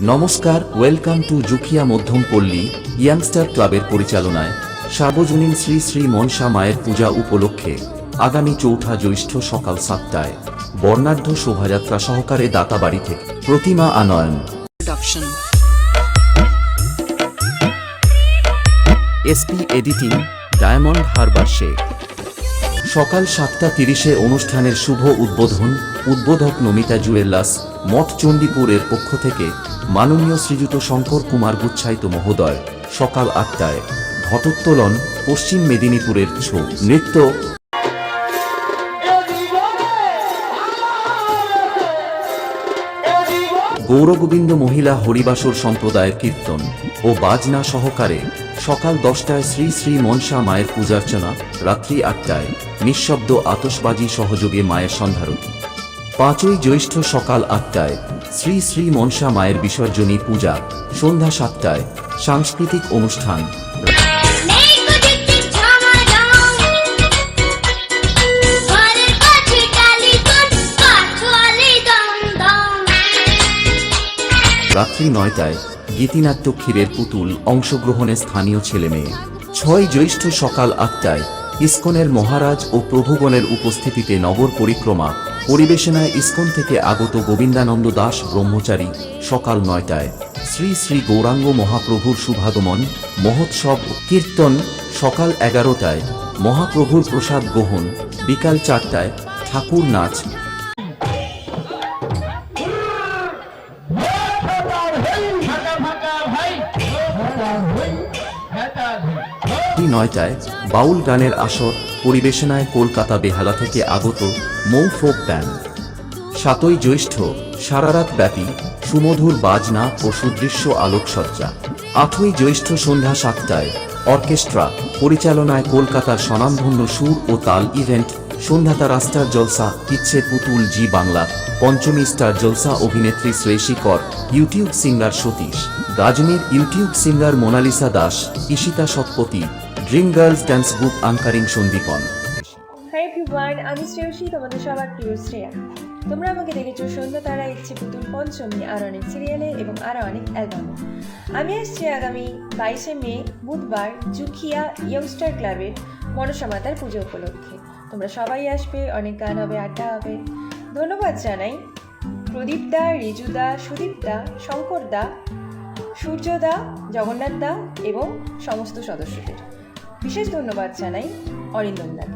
নমস্কার welcome to Jukhia মধ্যম পল্লী ইয়াংস্টার ক্লাবের পরিচালনায় সার্বজনীন শ্রী শ্রী মনসা মায়ের পূজা উপলক্ষে আগামী চৌঠা জ্যৈষ্ঠ সকাল সাতটায় বর্ণাঢ্য শোভাযাত্রা সহকারে দাতাবাড়ি থেকে প্রতিমা আনয়ন. এসপি এডিটিং ডায়মন্ড হারবার শেখ সকাল সাতটা তিরিশে অনুষ্ঠানের শুভ উদ্বোধন উদ্বোধক নমিতা জুয়েলাস মঠ চণ্ডীপুরের পক্ষ থেকে মাননীয় শ্রীযুত শঙ্কর কুমার গুচ্ছায়িত মহোদয়, সকাল আটটায়। ঘটোত্তোলন, পশ্চিম মেদিনীপুরের ছৌ। নৃত্য গৌরগোবিন্দ মহিলা হরিবাসর সম্প্রদায়ের কীর্তন ও বাজনা সহকারে সকাল দশটায় শ্রী শ্রী মনসা মায়ের পূজার্চনা, রাত্রি আটটায় নিঃশব্দ আতসবাজি সহযোগে মায়ের সন্ধারতি পাঁচই জ্যৈষ্ঠ সকাল আটটায় শ্রী শ্রী মনসা মায়ের বিসর্জনী পূজা, সন্ধ্যা সাতটায় সাংস্কৃতিক অনুষ্ঠান রাত্রি নয়টায় গীতিনাট্য ক্ষীরের পুতুল অংশগ্রহণে স্থানীয় ছেলেমেয়ে। ছয় জ্যৈষ্ঠ সকাল আটটায় ইস্কনের মহারাজ ও প্রভুগণের উপস্থিতিতে নগর পরিক্রমা পরিবেশনায় ইস্কন থেকে আগত গোবিন্দানন্দ দাস ব্রহ্মচারী সকাল নয়টায় শ্রী শ্রী গৌরাঙ্গ মহাপ্রভুর শুভাগমন, মহোৎসব কীর্তন সকাল এগারোটায় মহাপ্রভুর প্রসাদ গ্রহণ, বিকাল চারটায় ঠাকুর নাচ রাত্রি নয়টায় বাউল গানের আসর পরিবেশনায় কলকাতা বেহালা থেকে আগত মৌ ফোক ব্যান্ড। সাতই জ্যৈষ্ঠ, সারারাত ব্যাপী সুমধুর বাজনা ও সুদৃশ্য আলোকসজ্জা। আটই জ্যৈষ্ঠ সন্ধ্যা সাতটায় অর্কেস্ট্রা পরিচালনায় কলকাতার স্বনামধন্য সুর ও তাল ইভেন্ট সন্ধ্যাতা রাস্টার জলসা, ইচ্ছে পুতুল জি বাংলা, পঞ্চমী স্টার জলসা অভিনেত্রী Shreyasi Kar, YouTube singer Satish, গাজনীর YouTube singer Monalisa Das, Ishita Satpathy dream girls dance group anchoring Sandipan hi everyone আমি শ্রেয়সী, তোমাদের সবার প্রিয় শ্রেয়া। তোমরা আমাকে দেখেছ সন্ধ্যা তারা ইচ্ছে পুতুল পঞ্চমী আর অনেক সিরিয়ালে এবং আরও অনেক অ্যালবামে। আমি আসছি আগামী বাইশে মে, বুধবার, জুখিয়া ইয়ংস্টার ক্লাবের মনসা মাতার পুজো উপলক্ষে। তোমরা সবাই আসবে, অনেক গান হবে, আড্ডা হবে। ধন্যবাদ জানাই প্রদীপ দা, রিজু দা, সুদীপ দা, শঙ্কর দা, সূর্য দা, জগন্নাথ দা এবং সমস্ত সদস্যদের। বিশেষ ধন্যবাদ জানাই অরিন্দম দাকে